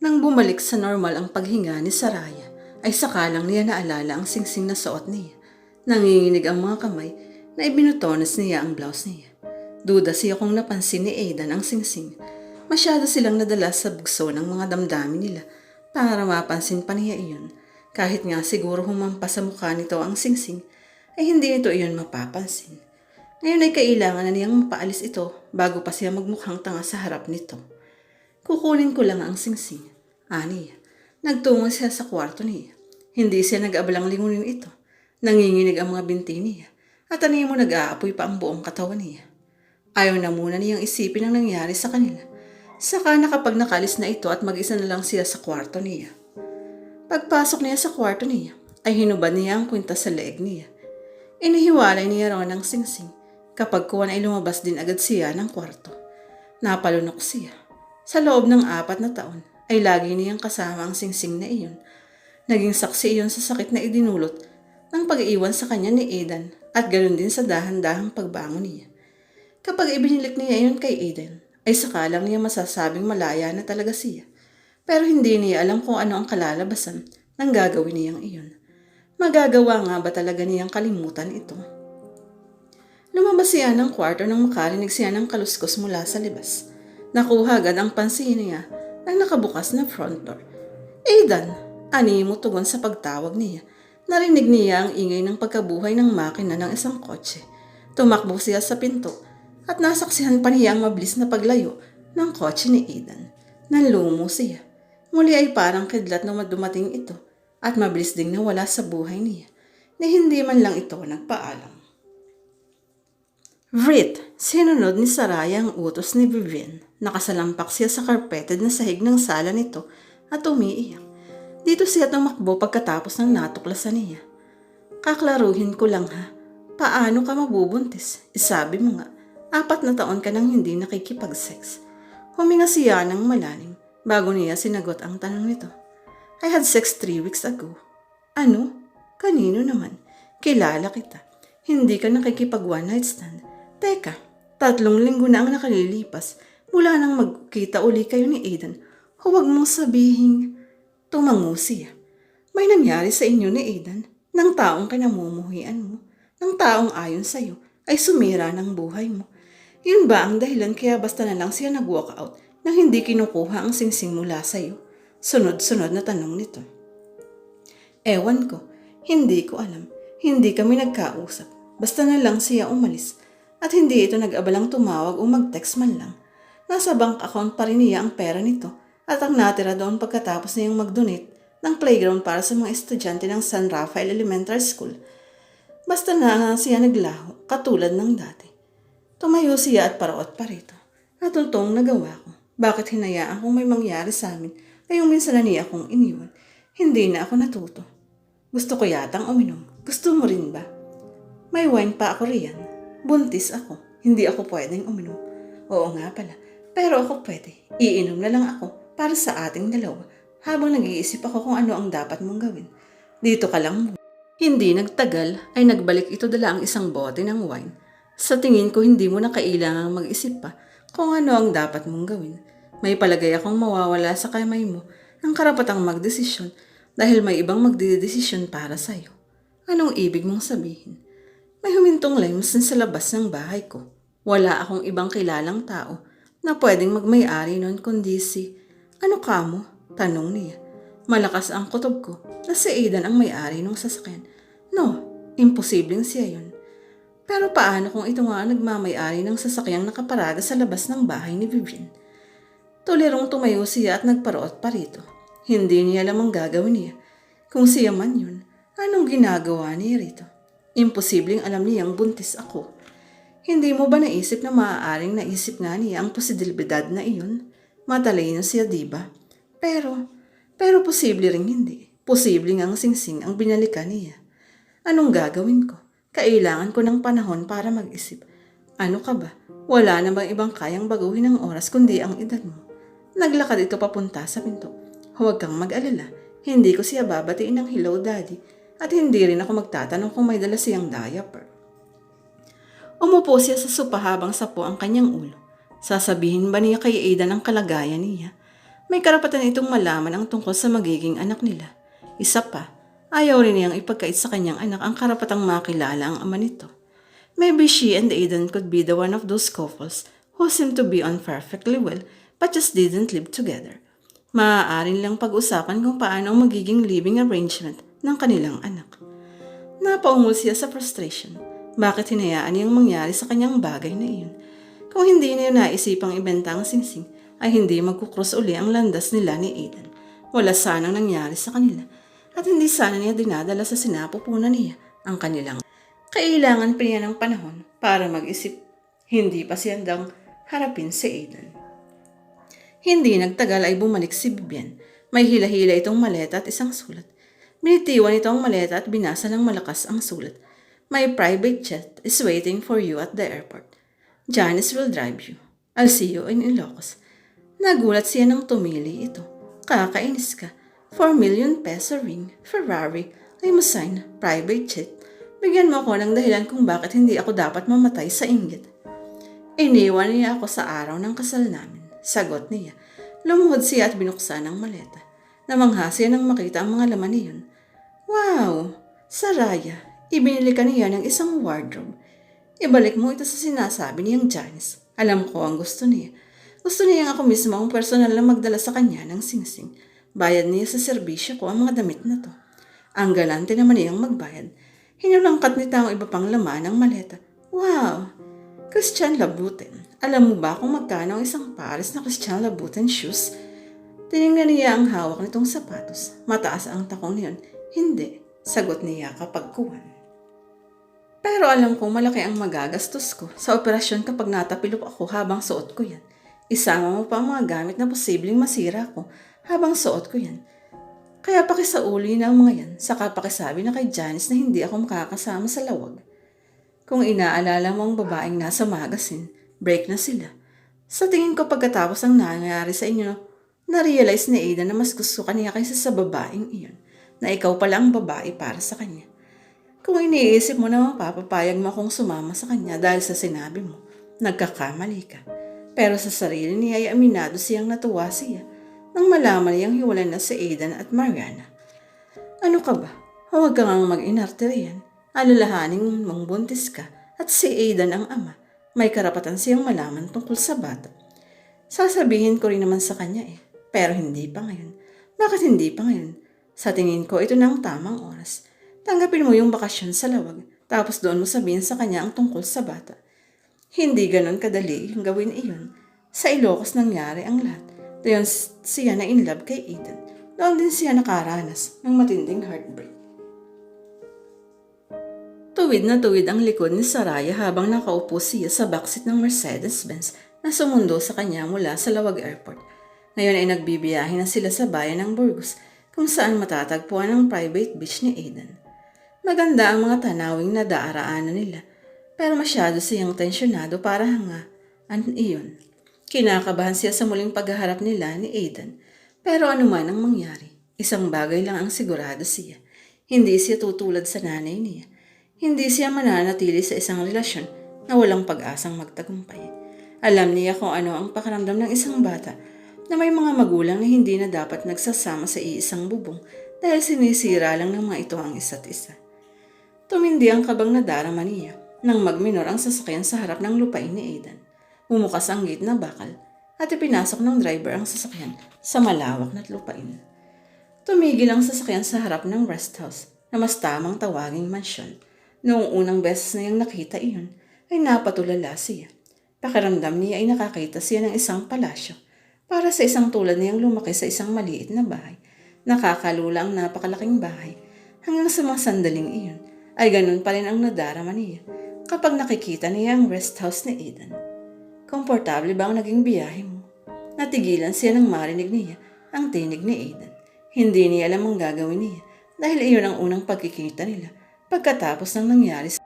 Nang bumalik sa normal ang paghinga ni Saraya, ay sakalang niya naalala ang singsing na suot niya. Nanginginig ang mga kamay na ibinutonas niya ang blouse niya. Duda siya kung napansin ni Aidan ang singsing. Masyado silang nadala sa bugso ng mga damdamin nila para mapansin pa niya iyon. Kahit nga siguro humampas sa mukha nito ang singsing, ay hindi nito iyon mapapansin. Ngayon ay kailangan na niyang mapaalis ito bago pa siya magmukhang tanga sa harap nito. Kukunin ko lang ang singsing. Ani, nagtungo siya sa kwarto niya. Hindi siya nag-abalang lingunin ito. Nanginginig ang mga binti niya. At ani mo nag-aapoy pa ang buong katawan niya. Ayaw na muna niyang isipin ang nangyari sa kanila. Saka na nakalis na ito at mag-isa na lang siya sa kwarto niya. Pagpasok niya sa kwarto niya, ay hinubad niya ang kwintas sa leeg niya. Inihiwalay niya raw ng singsing. Kapag kuwan ay lumabas din agad siya ng kwarto. Napalunok siya. Sa loob ng apat na taon, ay lagi niyang kasama ang singsing na iyon. Naging saksi iyon sa sakit na idinulot ng pag-iwan sa kanya ni Aidan at ganoon din sa dahan-dahang pagbangon niya. Kapag ibinilik niya iyon kay Aiden, ay sakalang niya masasabing malaya na talaga siya. Pero hindi niya alam kung ano ang kalalabasan ng gagawin niyang iyon. Magagawa nga ba talaga niyang kalimutan ito? Lumabas siya ng kwarto nang makarinig siya ng kaluskos mula sa libas. Nakuha agad ang pansin niya ng nakabukas na front door. Aidan, ani mo tugon sa pagtawag niya. Narinig niya ang ingay ng pagkabuhay ng makina ng isang kotse. Tumakbo siya sa pinto at nasaksihan pa niya ang mabilis na paglayo ng kotse ni Aidan. Nanlumo siya. Muli ay parang kidlat na dumating ito at mabilis ding nawala sa buhay niya na hindi man lang ito nagpaalam. Vrit, sinunod ni Saraya ang utos ni Vivian. Nakasalampak siya sa carpeted na sahig ng sala nito at umiiyak. Dito siya tumakbo pagkatapos ng natuklasan niya. Kaklaruhin ko lang ha, paano ka mabubuntis? Isabi mo nga, apat na taon ka nang hindi nakikipag-sex. Huminga siya ng malalim bago niya sinagot ang tanong nito. I had sex three weeks ago. Ano? Kanino naman? Kilala kita. Hindi ka nakikipag one night stand. Teka, tatlong linggo na ang nakalilipas mula nang magkita uli kayo ni Aidan. Huwag mong sabihin, tumango siya. May nangyari sa inyo ni Aidan ng taong kinamumuhian mo, ng taong ayon sa'yo ay sumira ng buhay mo. Yun ba ang dahilan kaya basta na lang siya nag-walk out nang hindi kinukuha ang singsing mula sa'yo? Sunod-sunod na tanong nito. Ewan ko, hindi ko alam. Hindi kami nagkausap. Basta na lang siya umalis at hindi ito nag-abalang tumawag o mag-text man lang. Nasa bank account pa rin niya ang pera nito at ang natira doon pagkatapos niyang mag-donate ng playground para sa mga estudyante ng San Rafael Elementary School. Basta na siya naglaho, katulad ng dati. Tumayo siya at paraot pa rito. Natuntong nagawa ko. Bakit hinayaan kung may mangyari sa amin ay minsan na niya akong iniwan. Hindi na ako natuto. Gusto ko yatang uminom. Gusto mo rin ba? May wine pa ako riyan. Buntis ako. Hindi ako pwedeng uminom. Oo nga pala. Pero ako pwede. Iinom na lang ako para sa ating dalawa habang nag-iisip ako kung ano ang dapat mong gawin. Dito ka lang muna. Hindi nagtagal ay nagbalik ito dala ang isang bote ng wine. Sa tingin ko hindi mo na kailangang mag-isip pa kung ano ang dapat mong gawin. May palagay akong mawawala sa kamay mo ng karapatang magdesisyon dahil may ibang magdidesisyon para sa'yo. Anong ibig mong sabihin? May humintong limes sa labas ng bahay ko. Wala akong ibang kilalang tao na pwedeng magmay-ari nun kundi si... Ano ka mo? Tanong niya. Malakas ang kutob ko na si Aidan ang may-ari ng sasakyan. No, imposibleng siya yun. Pero paano kung ito nga ang nagmamay-ari ng sasakyang nakaparada sa labas ng bahay ni Vivian? Tulirong tumayo siya at nagparoot pa rito. Hindi niya alam ang gagawin niya. Kung siya man yun, anong ginagawa niya rito? Imposibleng alam niyang buntis ako. Hindi mo ba naisip na maaaring naisip nga niya ang posibilidad na iyon? Matalino siya, di ba? Pero, pero posible ring hindi. Posible ang singsing ang binalikan niya. Anong gagawin ko? Kailangan ko ng panahon para mag-isip. Ano ka ba? Wala na bang ibang kayang baguhin ng oras kundi ang edad mo? Naglakad ito papunta sa pinto. Huwag kang mag-alala. Hindi ko siya babatiin ng hello daddy at hindi rin ako magtatanong kung may dala siyang diaper. Umupo siya sa sopa habang sapo ang kanyang ulo. Sasabihin ba niya kay Aidan ang kalagayan niya? May karapatan itong malaman ang tungkol sa magiging anak nila. Isa pa, ayaw rin niyang ipagkait sa kanyang anak ang karapatang makilala ang ama nito. Maybe she and Aiden could be the one of those couples who seem to be on perfectly well but just didn't live together. Maaaring lang pag-usapan kung paano ang magiging living arrangement ng kanilang anak. Napaungol siya sa frustration. Bakit hinayaan niyang mangyari sa kanyang bagay na iyon? Kung hindi niya naisipang ibenta ang singsing, ay hindi magkukros uli ang landas nila ni Aiden. Wala sanang nangyari sa kanila at hindi sana niya dinadala sa sinapupunan niya ang kanilang. Kailangan pa niya ng panahon para mag-isip. Hindi pa siyandang harapin si Aiden. Hindi nagtagal ay bumalik si Vivian. May hila-hila itong maleta at isang sulat. Binitiwan ito ang maleta at binasa ng malakas ang sulat. My private jet is waiting for you at the airport. Janice will drive you. I'll see you in Ilocos. Nagulat siya nang tumili ito. Kakainis ka. 4 million peso ring, Ferrari, limousine, private jet. Bigyan mo ako ng dahilan kung bakit hindi ako dapat mamatay sa inggit. Iniwan niya ako sa araw ng kasal namin. Sagot niya. Lumuhod siya at binuksan ang maleta. Namangha siya nang makita ang mga laman niyon. Wow! Saraya, ibinili ka niya ng isang wardrobe. Ibalik mo ito sa sinasabi niyang Janice. Alam ko ang gusto niya. Gusto niya ako mismo ang personal na magdala sa kanya ng singsing. Bayad niya sa serbisyo ko ang mga damit na to. Ang galante naman niyang magbayad. Hinulangkat nita ang iba pang laman ng maleta. Wow! Christian Louboutin. Alam mo ba kung magkano ang isang pares na Christian Louboutin shoes? Tinignan niya ang hawak nitong sapatos. Mataas ang takong niyon. Hindi, sagot niya kapag kuwan. Pero alam kong malaki ang magagastos ko sa operasyon kapag natapilok ako habang suot ko yan. Isama mo pa ang mga gamit na posibleng masira ko habang suot ko yan. Kaya pakisauli na ang mga yan, saka pakisabi na kay Janice na hindi ako makakasama sa lawag. Kung inaalala mo ang babaeng nasa magasin, break na sila. Sa tingin ko pagkatapos ang nangyari sa inyo, na-realize ni Ada na mas gusto kaniya kaysa sa babaeng iyon, na ikaw pala ang babae para sa kanya. Kung iniisip mo na mapapapayag mo akong sumama sa kanya dahil sa sinabi mo, nagkakamali ka. Pero sa sarili niya ay aminado siyang natuwa siya nang malaman niyang hiwalay na si Aidan at Mariana. Ano ka ba? Huwag ka ngang mag-inarte. Alalahanin mong buntis ka at si Aidan ang ama. May karapatan siyang malaman tungkol sa bata. Sasabihin ko rin naman sa kanya eh. Pero hindi pa ngayon. Bakit hindi pa ngayon? Sa tingin ko, ito na ang tamang oras. Tanggapin mo yung bakasyon sa lawag, tapos doon mo sabihin sa kanya ang tungkol sa bata. Hindi ganon kadali yung gawin iyon. Sa Ilocos nangyari ang lahat. Doon siya na in love kay Eden. Doon din siya nakaranas ng matinding heartbreak. Tuwid na tuwid ang likod ni Saraya habang nakaupo siya sa backseat ng Mercedes-Benz na sumundo sa kanya mula sa Lawag Airport. Ngayon ay nagbibiyahe na sila sa bayan ng Burgos kung saan matatagpuan ang private beach ni Aiden. Maganda ang mga tanawing na daaraanan nila pero masyado siyang tensyonado para hanga. An iyon. Kinakabahan siya sa muling paghaharap nila ni Aiden. Pero anuman ang mangyari, isang bagay lang ang sigurado siya. Hindi siya tutulad sa nanay niya. Hindi siya mananatili sa isang relasyon na walang pag-asang magtagumpay. Alam niya kung ano ang pakiramdam ng isang bata na may mga magulang na hindi na dapat nagsasama sa iisang bubong dahil sinisira lang ng mga ito ang isa't isa. Tumindi ang kabang na darama niya nang magminor ang sasakyan sa harap ng lupain ni Aidan. Bumukas ang gate na bakal at ipinasok ng driver ang sasakyan sa malawak na lupain. Tumigil ang sasakyan sa harap ng rest house na mas tamang tawaging mansyon. Noong unang beses na yung nakita iyon, ay napatulala siya. Pakiramdam niya ay nakakita siya ng isang palasyo para sa isang tulad niyang lumaki sa isang maliit na bahay. Nakakalula ang napakalaking bahay. Hanggang sa mga sandaling iyon, ay ganun pa rin ang nadarama niya kapag nakikita niya ang rest house ni Eden. Komportable ba ang naging biyahe mo? Natigilan siya nang marinig niya ang tinig ni Aiden. Hindi niya alam ang gagawin niya dahil iyon ang unang pagkikita nila pagkatapos ng nangyari